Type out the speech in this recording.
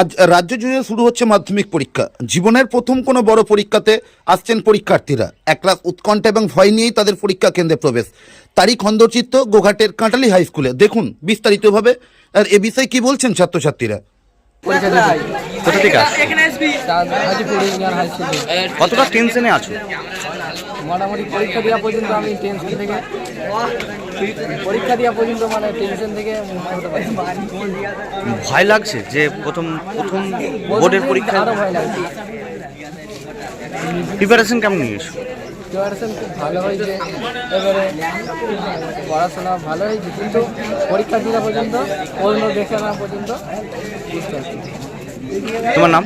আজ রাজ্য জুড়ে শুরু হচ্ছে মাধ্যমিক পরীক্ষা। জীবনের প্রথম কোনো বড় পরীক্ষাতে আসছেন পরীক্ষার্থীরা। এক ক্লাস উৎকণ্ঠা এবং ভয় নিয়েই তাদের পরীক্ষা কেন্দ্রে প্রবেশ। তারই খন্দচিত্ত গোঘাটের কাঁটালি হাই স্কুলে। দেখুন বিস্তারিতভাবে। আর এ বিষয়ে কি বলছেন ছাত্রছাত্রীরা? কোথা থেকে কতটা টেনশনে আছো? মোটামুটি পরীক্ষা দেওয়া পর্যন্ত আমি টেনশন থেকে পরীক্ষা দেওয়া পর্যন্ত মানে টেনশন থেকে ভয় লাগছে যে প্রথম প্রথম বোর্ডের পরীক্ষা? আরও ভয় লাগছে। প্রিপারেশন কেমন নিয়েছো? প্রিপারেশন খুব ভালো হয়েছে। এবারে পড়াশোনা ভালো হয়েছে কিন্তু পরীক্ষা দেওয়া পর্যন্ত অন্য দেখে না পর্যন্ত বুঝতে পারছি। তোমার নাম?